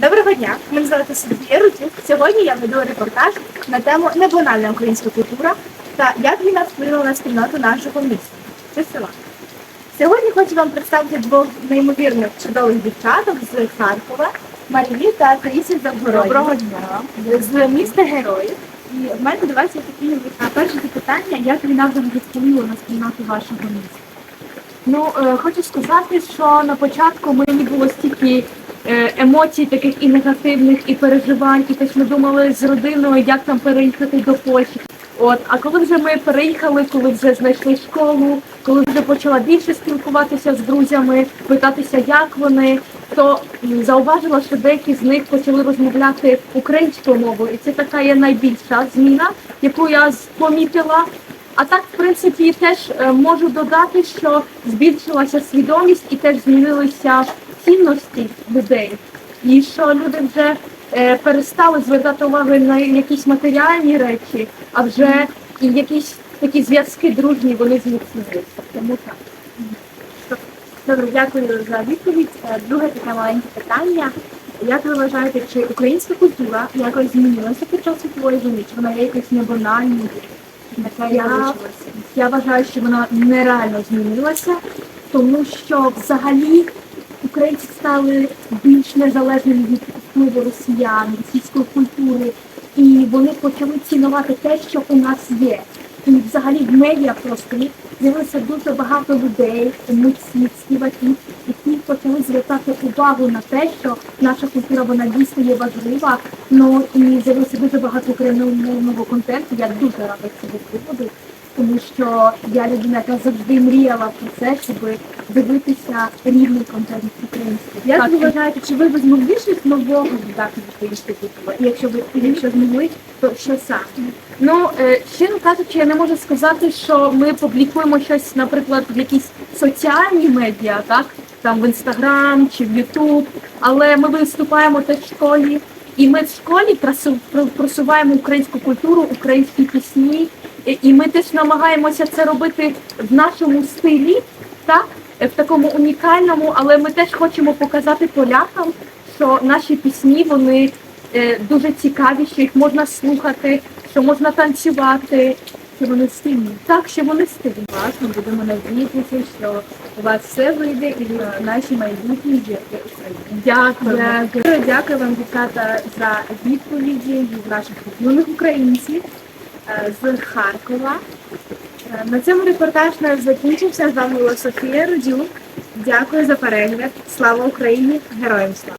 Доброго дня, мене звати Софія Рутюк. Сьогодні я веду репортаж на тему небанальна українська культура та як війна вплинула на спільноту нашого міста чи села. Сьогодні хочу вам представити двох неймовірних чудових дівчаток з Харкова, Марії та Таїсі Завгородні. Доброго дня. З міста Героїв. І в мене до вас є такі перше запитання, як війна взагалі вплинула на спільноту вашого міста? Ну, е, хочу сказати, що на початку мені було стільки емоцій таких і негативних, і переживань, і теж ми думали з родиною, як нам переїхати до Польщі. От, а коли вже ми переїхали, коли вже знайшли школу, коли вже почала більше спілкуватися з друзями, питатися, як вони, то зауважила, що деякі з них почали розмовляти українською мовою, і це така є найбільша зміна, яку я помітила. А так, в принципі, теж е, можу додати, що збільшилася свідомість і теж змінилися цінності людей, і що люди вже е, перестали звертати увагу на якісь матеріальні речі, а вже і якісь такі зв'язки дружні вони зміцнилися. Тому так. Добре, дякую за відповідь. Е, Друге таке маленьке питання. Як ви вважаєте, чи українська культура якось змінилася під час світової війни? Чи вона є якось небанальною? Я- Я вважаю, що вона нереально змінилася, тому що взагалі українці стали більш незалежними від впливу росіян, російської культури, і вони почали цінувати те, що у нас є. І взагалі в медіапросторі з'явилося дуже багато людей, митців, співаків, які почали звертати увагу на те, що наша культура вона дійсно є важлива. Ну і з'явилося дуже багато україномовного контенту. Я дуже рада цього приводу тому що я людина, яка завжди мріяла про це, щоб дивитися рівний контент український. Як ви вважаєте, чи ви б змогли щось нового додати до української культури? І якщо ви якщо змогли, то що саме? Ну, е, щиро кажучи, я не можу сказати, що ми публікуємо щось, наприклад, в якісь соціальні медіа, так? Там в інстаграм чи в Ютуб, але ми виступаємо теж в школі. І ми в школі просу- просуваємо українську культуру, українські пісні, і- ми теж намагаємося це робити в нашому стилі, в такому унікальному, але ми теж хочемо показати полякам, що наші пісні вони е, дуже цікаві, що їх можна слухати, що можна танцювати, що вони стильні. Так, що вони стильні. Класно, будемо надіятися, що у вас все вийде і наші майбутні України. Дякую. Дякую. Дякую вам, дівчата, за відповіді від наших юних українців е, з Харкова. Е, На цьому репортаж наш закінчився. З вами була Софія Рудюк. Дякую за перегляд. Слава Україні! Героям слава!